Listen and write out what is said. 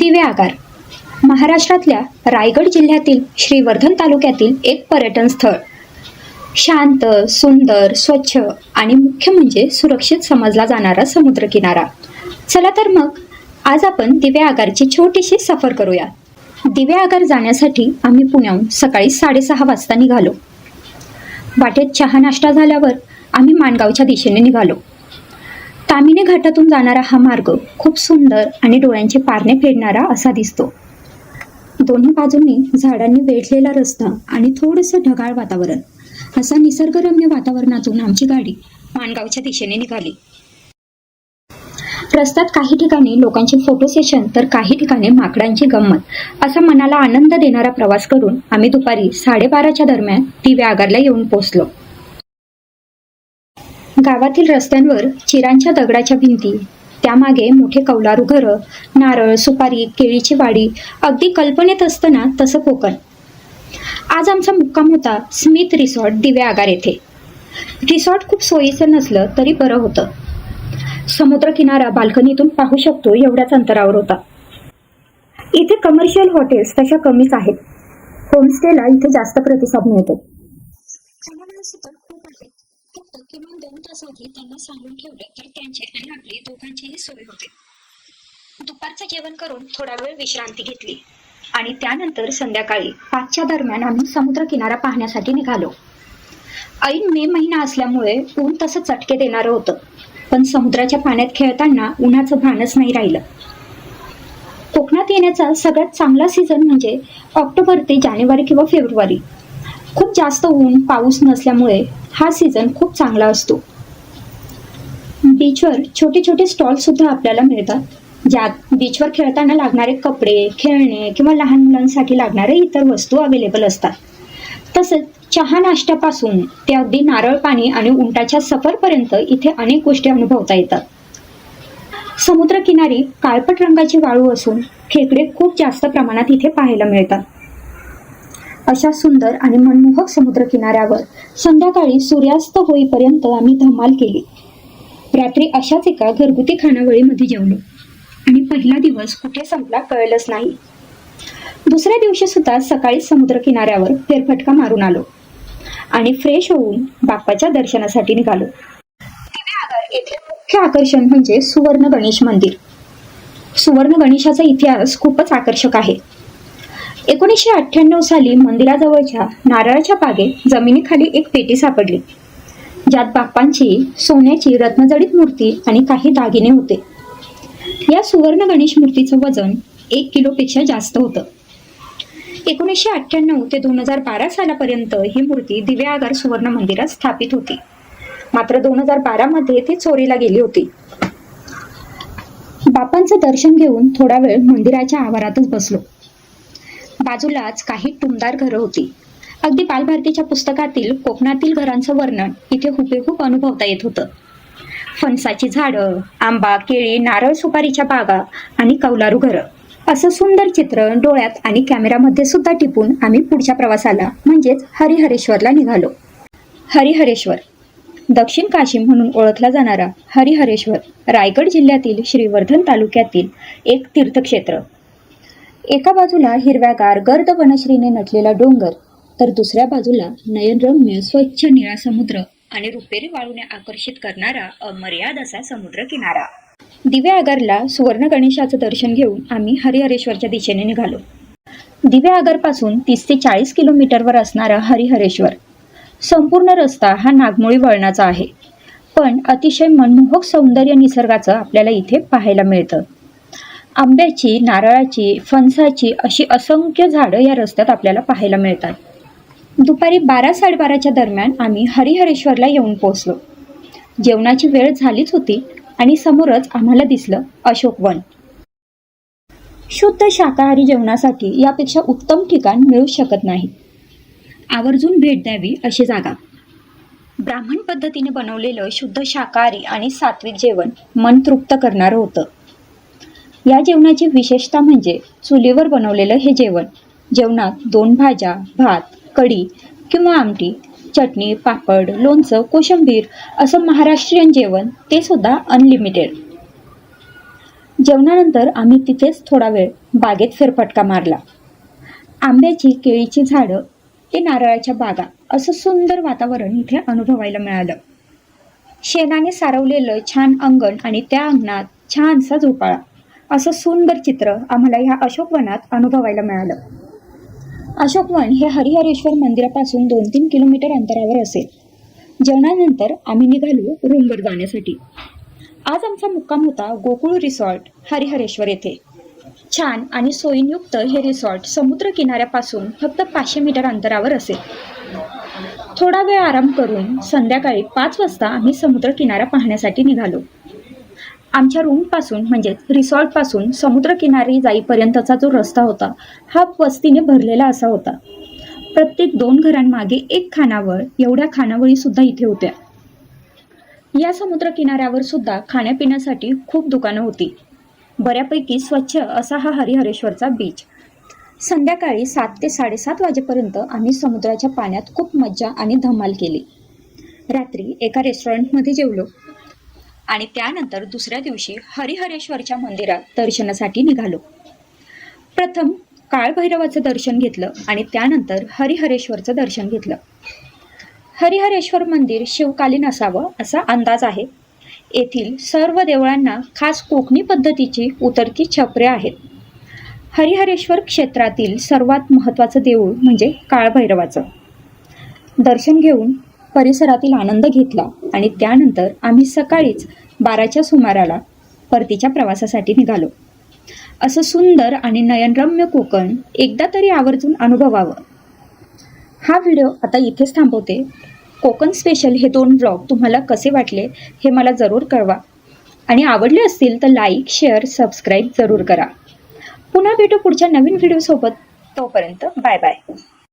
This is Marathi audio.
दिवे आगार. महाराष्ट्रातल्या रायगड जिल्ह्यातील श्रीवर्धन तालुक्यातील एक पर्यटन स्थळ. शांत सुंदर स्वच्छ आणि मुख्य म्हणजे सुरक्षित समजला जाणारा समुद्रकिनारा. चला तर मग आज आपण दिवे आगारची छोटीशी सफर करूया. दिवे आगार जाण्यासाठी आम्ही पुण्याहून सकाळी साडेसहा वाजता निघालो. वाटेत चहा नाश्ता झाल्यावर आम्ही माणगावच्या दिशेने निघालो. तामिनी घाटातून जाणारा हा मार्ग खूप सुंदर आणि डोळ्यांचे पारणे फेडणारा असा दिसतो. दोन्ही बाजूंनी झाडांनी वेढलेला रस्ता आणि थोडंसं ढगाळ वातावरण. असा निसर्गरम्य वातावरणातून आमची गाडी माणगावच्या दिशेने निघाली. रस्त्यात काही ठिकाणी लोकांचे फोटो सेशन तर काही ठिकाणी माकडांची गंमत असा मनाला आनंद देणारा प्रवास करून आम्ही दुपारी साडेबाराच्या दरम्यान दिवे आगारला येऊन पोहोचलो. गावातील रस्त्यांवर चिरांच्या दगडाच्या भिंती त्यामागे मोठे कौलारू घरं नारळ सुपारी केळीची वाडी अगदी कल्पनेत असताना तसं कोकण. आज आमचा मुक्काम होता स्मिथ रिसॉर्ट दिवे आगार येथे. रिसॉर्ट खूप सोयीचं नसलं तरी बरं होतं. समुद्र किनारा बाल्कनीतून पाहू शकतो एवढ्याच अंतरावर होता. इथे कमर्शियल हॉटेल्स तशा कमीच आहेत. होमस्टेला इथे जास्त प्रतिसाद मिळतो. खूप आहे असं किमान दोन तास आधी त्यांना सांगून ठेवलं तर त्यांची आणि आपली दोघांचीही सोय होते. दुपारचं जेवण करून थोडा वेळ विश्रांती घेतली. आणि त्यानंतर संध्याकाळी पाचच्या दरम्यान आम्ही समुद्र किनारा पाहण्यासाठी निघालो. ऐन मे महिना असल्यामुळे ऊन तसं चटके देणारं होतं पण समुद्राच्या पाण्यात खेळताना उन्हाचं भानच नाही राहिलं. कोकणात येण्याचा सगळ्यात चांगला सीझन म्हणजे ऑक्टोबर ते जानेवारी किंवा फेब्रुवारी. खूप जास्त ऊन पाऊस नसल्यामुळे हा सीझन खूप चांगला असतो. बीचवर छोटे छोटे स्टॉल सुद्धा आपल्याला मिळतात. ज्यात बीचवर खेळताना लागणारे कपडे खेळणे किंवा लहान मुलांसाठी लागणारे इतर वस्तू अवेलेबल असतात. तसंच चहा नाश्त्यापासून ते अगदी नारळ पाणी आणि उंटाच्या सफरपर्यंत इथे अनेक गोष्टी अनुभवता येतात. समुद्रकिनारी काळपट रंगाची वाळू असून खेकडे खूप जास्त प्रमाणात इथे पाहायला मिळतात. अशा सुंदर आणि मनमोहक समुद्र किनाऱ्यावर संध्याकाळी सूर्यास्त होईपर्यंत आम्ही धमाल केली. रात्री अशाच एका घरगुती खानावळीमध्ये जेवलो. आणि पहिला दिवस कुठे संपला कळलंच नाही. दुसऱ्या दिवशी सुद्धा सकाळी समुद्रकिनाऱ्यावर फेरफटका मारून आलो. आणि फ्रेश होऊन बाप्पाच्या दर्शनासाठी निघालो. दिवे येथील मुख्य आकर्षण म्हणजे सुवर्ण गणेश मंदिर. सुवर्ण गणेशाचा इतिहास खूपच आकर्षक आहे. एकोणीसशे अठ्ठ्याण्णव साली मंदिराजवळच्या नारळाच्या बागेत जमिनीखाली एक पेटी सापडली. ज्यात बाप्पांची सोन्याची रत्नजडित मूर्ती आणि काही दागिने होते. या सुवर्ण गणेश मूर्तीचं वजन एक किलोपेक्षा जास्त होतं. एकोणीसशे अठ्ठ्याण्णव ते दोन हजार बारा सालापर्यंत ही मूर्ती दिवे आगार सुवर्ण मंदिरात स्थापित होती. मात्र दोन हजार बारामध्ये ती चोरीला गेली होती. बापांचं दर्शन घेऊन थोडा वेळ मंदिराच्या आवारातच बसलो. बाजूलाच काही टुमदार घरं होती. अगदी बालभारतीच्या पुस्तकातील कोकणातील घरांचं वर्णन इथे हुबेहूब अनुभवता येत होतं. फणसाची झाडं आंबा केळी नारळ सुपारीच्या बागा आणि कौलारू घरं. असं सुंदर चित्र डोळ्यात आणि कॅमेरामध्ये सुद्धा टिपून आम्ही पुढच्या प्रवासाला म्हणजेच हरिहरेश्वरला निघालो. हरिहरेश्वर. दक्षिण काशी म्हणून ओळखला जाणारा हरिहरेश्वर रायगड जिल्ह्यातील श्रीवर्धन तालुक्यातील एक तीर्थक्षेत्र. एका बाजूला हिरव्यागार गर्द वनश्रीने नटलेला डोंगर तर दुसऱ्या बाजूला नयनरम्य स्वच्छ निळा समुद्र आणि रुपेरी वाळूने आकर्षित करणारा अमर्याद असा समुद्र किनारा दिव्या आगारला सुवर्ण गणेशाचं दर्शन घेऊन आम्ही हरिहरेश्वरच्या दिशेने निघालो. दिव्या आगारपासून तीस ते चाळीस किलोमीटरवर असणारा हरिहरेश्वर. संपूर्ण रस्ता हा नागमोळी वळणाचा आहे. पण अतिशय मनमोहक सौंदर्य निसर्गाचं आपल्याला इथे पाहायला मिळतं. आंब्याची नारळाची फणसाची अशी असंख्य झाडं या रस्त्यात आपल्याला पाहायला मिळतात. दुपारी बारा साडेबाराच्या दरम्यान आम्ही हरिहरेश्वरला येऊन पोहोचलो. जेवणाची वेळ झालीच होती आणि समोरच आम्हाला दिसलं अशोकवन शुद्ध शाकाहारी जेवणासाठी यापेक्षा उत्तम ठिकाण मिळू शकत नाही. आवर्जून भेट द्यावी अशी जागा. ब्राह्मण पद्धतीने बनवलेलं शुद्ध शाकाहारी आणि सात्विक जेवण मन तृप्त करणारं होतं. या जेवणाची विशेषता म्हणजे चुलीवर बनवलेलं हे जेवण. जेवणात दोन भाज्या भात कढी किंवा आमटी चटणी पापड लोणचं कोशिंबीर असं महाराष्ट्रीयन जेवण ते सुद्धा अनलिमिटेड जेवणानंतर आम्ही तिथेच थोडा वेळ बागेत फेरफटका मारला. आंब्याची केळीची झाडं ते नारळाच्या बागा असं सुंदर वातावरण इथे अनुभवायला मिळालं. शेणाने सारवलेलं छान अंगण आणि त्या अंगणात छानसा झोपाळा. असं सुंदर चित्र आम्हाला ह्या अशोकवनात अनुभवायला मिळालं. अशोकवन हे हरिहरेश्वर मंदिरापासून दोन तीन किलोमीटर अंतरावर असेल. जेवणानंतर आम्ही निघालो रूमवर जाण्यासाठी. आज आमचा मुक्काम होता गोकुळ रिसॉर्ट हरिहरेश्वर येथे. छान आणि सोयींयुक्त हे रिसॉर्ट समुद्र किनाऱ्यापासून फक्त पाचशे मीटर अंतरावर असेल. थोडा वेळ आराम करून संध्याकाळी पाच वाजता आम्ही समुद्र किनारा पाहण्यासाठी निघालो. आमच्या रूमपासून म्हणजेच रिसॉर्टपासून समुद्रकिनारी जाईपर्यंतचा जो रस्ता होता हा वस्तीने भरलेला असा होता. प्रत्येक दोन घरांमागे एक खानावळ एवढ्या खानावळी सुद्धा इथे होत्या. या समुद्र किनाऱ्यावर सुद्धा खाण्यापिण्यासाठी खूप दुकानं होती. बऱ्यापैकी स्वच्छ असा हा हरिहरेश्वरचा बीच संध्याकाळी सात ते साडेसात वाजेपर्यंत आम्ही समुद्राच्या पाण्यात खूप मज्जा आणि धमाल केली. रात्री एका रेस्टॉरंटमध्ये जेवलो. आणि त्यानंतर दुसऱ्या दिवशी हरिहरेश्वरच्या मंदिरात दर्शनासाठी निघालो. प्रथम काळभैरवाचं दर्शन घेतलं आणि त्यानंतर हरिहरेश्वरचं दर्शन घेतलं. हरिहरेश्वर मंदिर शिवकालीन असावं असा अंदाज आहे. येथील सर्व देवळांना खास कोकणी पद्धतीची उतरती छपरे आहेत. हरिहरेश्वर क्षेत्रातील सर्वात महत्त्वाचं देऊळ म्हणजे काळभैरवाचं. दर्शन घेऊन परिसरातील आनंद घेतला. आणि त्यानंतर आम्ही सकाळीच बाराच्या सुमाराला परतीच्या प्रवासासाठी निघालो. असं सुंदर आणि नयनरम्य कोकण एकदा तरी आवर्जून अनुभवावं. हा व्हिडिओ आता इथेच थांबवते. कोकण स्पेशल हे दोन ब्लॉग तुम्हाला कसे वाटले हे मला जरूर कळवा. आणि आवडले असतील तर लाईक शेअर सबस्क्राईब जरूर करा. पुन्हा भेटू पुढच्या नवीन व्हिडिओसोबत. तोपर्यंत बाय बाय.